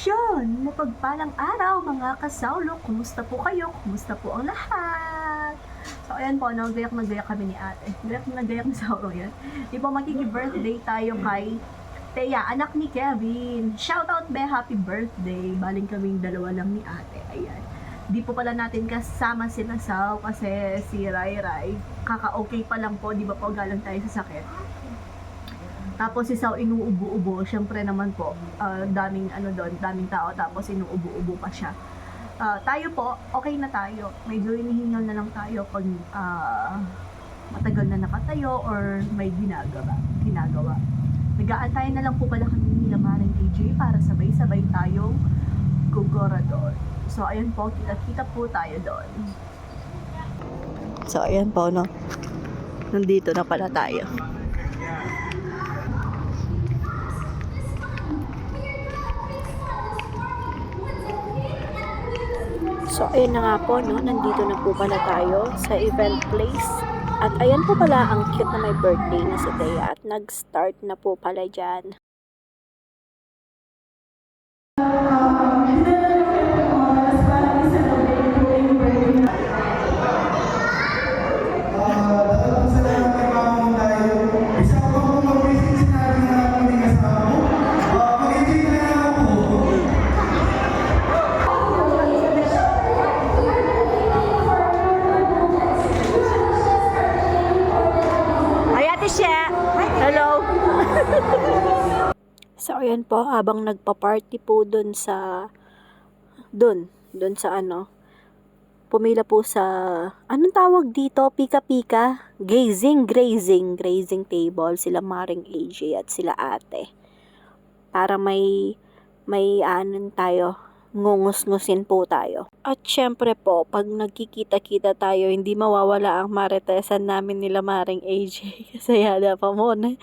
sitwasyon. Mapagpalang araw mga kasawlo. Kumusta po kayo? Kumusta po ang lahat? So ayan po, no, gayak na gayak kami ni ate. Gayak na gayak na sa araw yan. Di ba makiki-birthday tayo kay Teya, anak ni Kevin. Shoutout be, happy birthday. Baling kaming dalawa lang ni ate. Ayan. Di po pala natin kasama si Nasaw kasi si Rai Rai, kaka-okay pa lang po, di ba po galang tayo sa sakit. Tapos si Sao inuubo-ubo, syempre naman po, ah, daming ano doon, daming tao, tapos inuubo-ubo pa siya. Ah, tayo po, okay na tayo. Medyo hinihingal na lang tayo pag ah, matagal na nakatayo or may ginagawa. ginagawa. Nag-aantay na lang po pala kami ni Lamaring AJ para sabay-sabay tayong gugora doon. So, ayun po, kita-kita po tayo doon. So, ayan po, no? Nandito na pala tayo. So, ayun na nga po, no? Nandito na po pala tayo sa event place. At ayan po pala ang cute na may birthday na si Thea. At nag-start na po pala dyan. So, ayan po, habang nagpa-party po dun sa, dun, dun sa ano, pumila po sa, anong tawag dito? Pika-pika? Gazing, grazing, grazing table. Sila Maring AJ at sila ate. Para may, may anon tayo, ngungus-ngusin po tayo. At syempre po, pag nagkikita-kita tayo, hindi mawawala ang maritesan namin nila Maring AJ. Kasi yada pa mo. Na,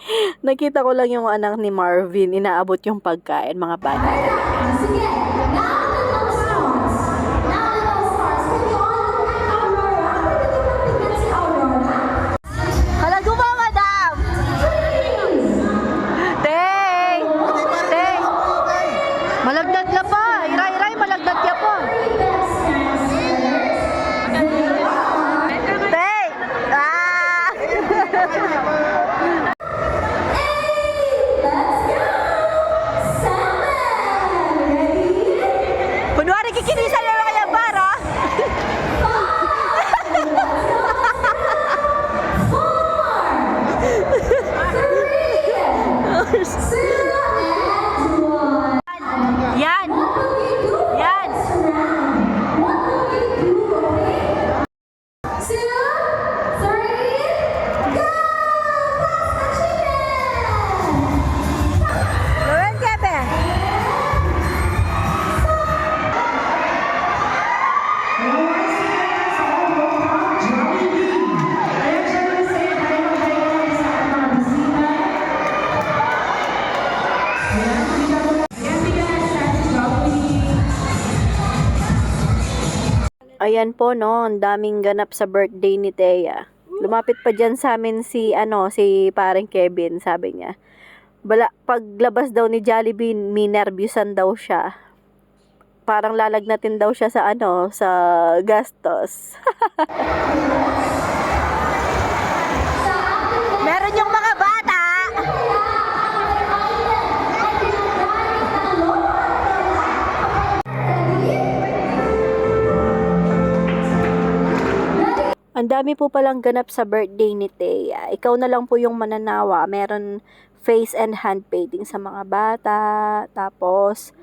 nakita ko lang yung anak ni Marvin, inaabot yung pagkain, mga bata. Sige, Ayan po no, ang daming ganap sa birthday ni Thea. Lumapit pa dyan sa amin si ano, si pareng Kevin, sabi niya. Bala, paglabas daw ni Jollibee, may nervyusan daw siya. Parang lalagnatin daw siya sa ano, sa gastos. Ang dami po palang ganap sa birthday ni Thea. Ikaw na lang po yung mananawa. Meron face and hand painting sa mga bata. Tapos,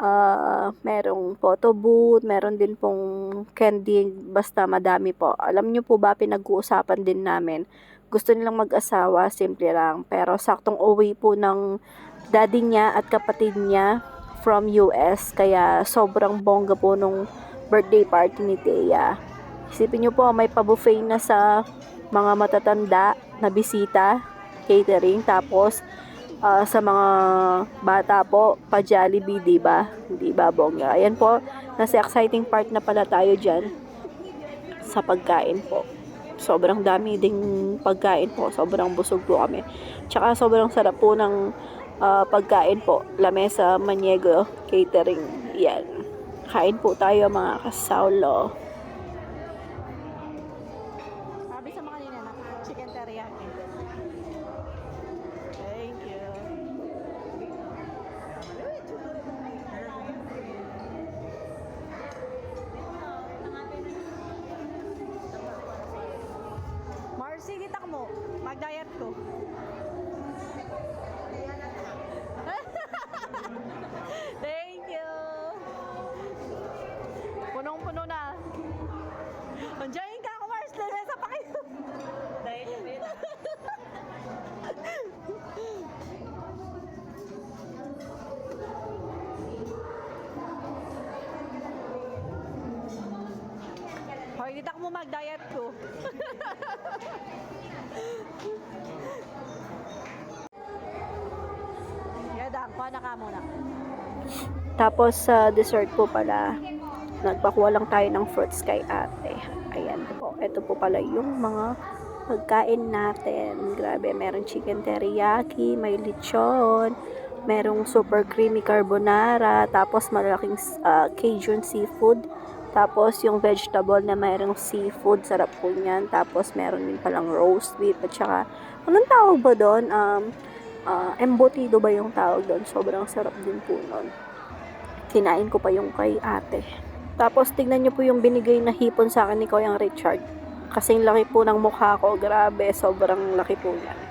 ah merong photo booth. Meron din pong candy. Basta madami po. Alam niyo po ba, pinag-uusapan din namin. Gusto nilang mag-asawa, simple lang. Pero saktong uwi po ng daddy niya at kapatid niya from US. Kaya sobrang bongga po nung birthday party ni Thea. Isipin nyo po, may pa-buffet na sa mga matatanda na bisita, catering, tapos ah, sa mga bata po, pa Jollibee, di ba? Di ba, bongga? Ayan po, nasa exciting part na pala tayo dyan sa pagkain po. Sobrang dami ding pagkain po. Sobrang busog po kami. Tsaka sobrang sarap po ng ah, pagkain po. Lamesa Maniego Catering. Yan. Kain po tayo mga kasaulo. Sabi sa mga kanina na chicken teriyaki. Thank you. Marcy, kita mo. Mag-diet ko. Thank you. Punong-puno na. Andiyan ka ako, Mars. Lamesa pa kayo. Dahil yung Hoy, dito ako mo mag-diet ko. Na ka muna. Tapos sa dessert po pala, nagpakuha lang tayo ng fruits kay ate. Ayan po. Ito po pala yung mga pagkain natin. Grabe, meron chicken teriyaki, may lechon, merong super creamy carbonara, tapos malaking ah, Cajun seafood, tapos yung vegetable na mayroong seafood, sarap po niyan. Tapos meron din palang roast beef at saka, anong tawag ba doon? Um, ah, embutido ba yung tawag doon? Sobrang sarap din po nun. Kinain ko pa yung kay ate. Tapos tignan niyo po yung binigay na hipon sa akin ni Kuya Richard. Kasing laki po ng mukha ko. Grabe, sobrang laki po niya.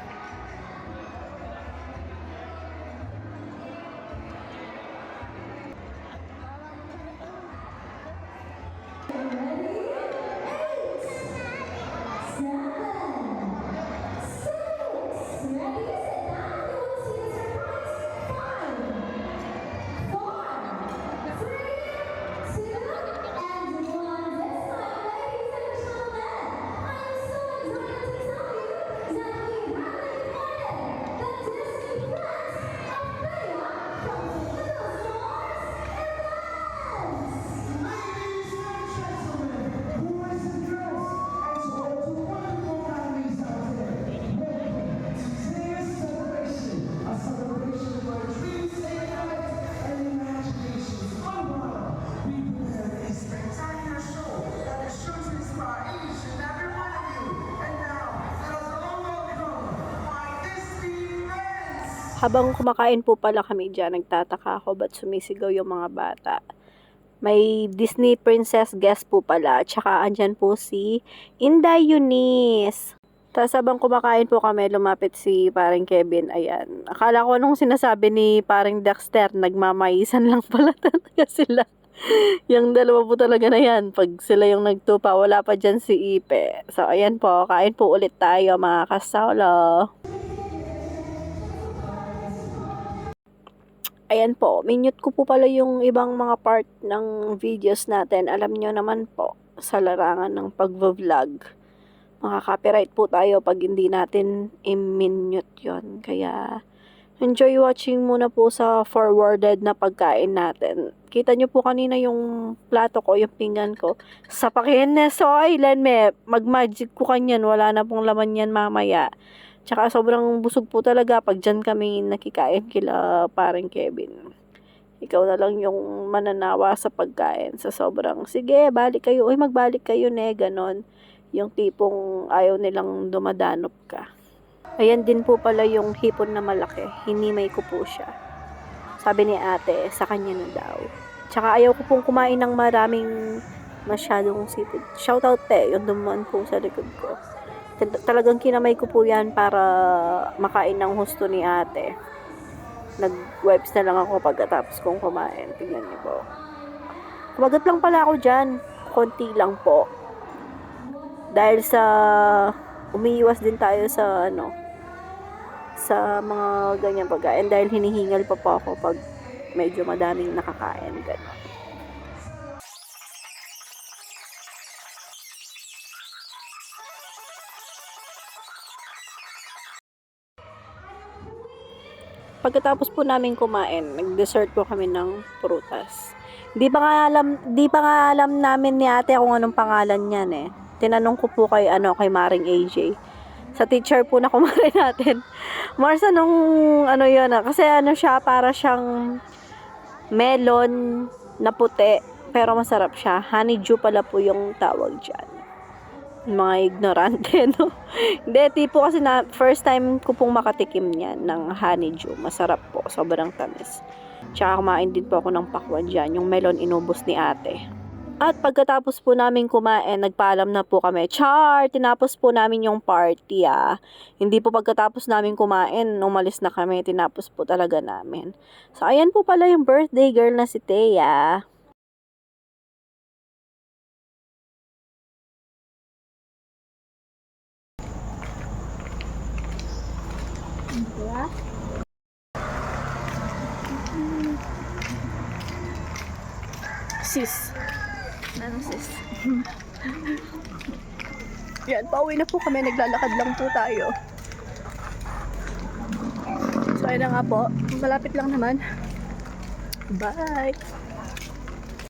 Habang kumakain po pala kami dyan, nagtataka ako ba't sumisigaw yung mga bata. May Disney princess guest po pala. Tsaka andyan po si Inday Eunice. Tapos habang kumakain po kami, lumapit si paring Kevin. Ayan. Akala ko nung sinasabi ni paring Dexter, nagmamaisan lang pala talaga sila. yung dalawa po talaga na yan. Pag sila yung nagtupa, wala pa dyan si Ipe. So, ayan po. Kain po ulit tayo mga kasaulo. Ayan po, minute ko po pala yung ibang mga part ng videos natin. Alam nyo naman po, sa larangan ng pag-vlog, makaka-copyright po tayo pag hindi natin i-minute yon Kaya, enjoy watching muna po sa forwarded na pagkain natin. Kita nyo po kanina yung plato ko, yung pinggan ko. Sa pakihin so island me, mag-magic ko kanyan, wala na pong laman yan mamaya. Tsaka sobrang busog po talaga pag dyan kami nakikain kila paring Kevin. Ikaw na lang yung mananawa sa pagkain. Sa sobrang, sige, balik kayo. Uy, magbalik kayo ne, ganon. Yung tipong ayaw nilang dumadanop ka. Ayan din po pala yung hipon na malaki. Hinimay ko po siya. Sabi ni ate, sa kanya na daw. Tsaka ayaw ko pong kumain ng maraming masyadong seafood. Shoutout pe, yung dumaan po sa likod ko. Tal- Talagang kinamay ko po yan para makain ng husto ni ate. Nag-wipes na lang ako pagkatapos kong kumain. Tingnan niyo po. Kumagat lang pala ako dyan. Konti lang po. Dahil sa umiiwas din tayo sa ano sa mga ganyan pagkain dahil hinihingal pa po ako pag medyo madaming nakakain gano'n. Pagkatapos po namin kumain, nag-dessert po kami ng prutas. Di pa nga alam, di pa nga alam namin ni ate kung anong pangalan niyan eh. Tinanong ko po kay ano kay Maring AJ. sa teacher po na kumare natin. Mars, anong ano yun ah? Kasi ano siya, para siyang melon na puti. Pero masarap siya. Honeydew pala po yung tawag dyan. Mga ignorante, no? Hindi, tipo kasi na first time ko pong makatikim niyan ng honeydew. Masarap po. Sobrang tamis. Tsaka kumain din po ako ng pakwan dyan. Yung melon inubos ni ate. At pagkatapos po namin kumain, nagpaalam na po kami. Char! Tinapos po namin yung party ah. Hindi po pagkatapos namin kumain, umalis na kami. Tinapos po talaga namin. So, ayan po pala yung birthday girl na si Thea. Sis. Ano sis? Yan, pauwi na po kami. Naglalakad lang po tayo. So, ayun na nga po. Malapit lang naman. Bye!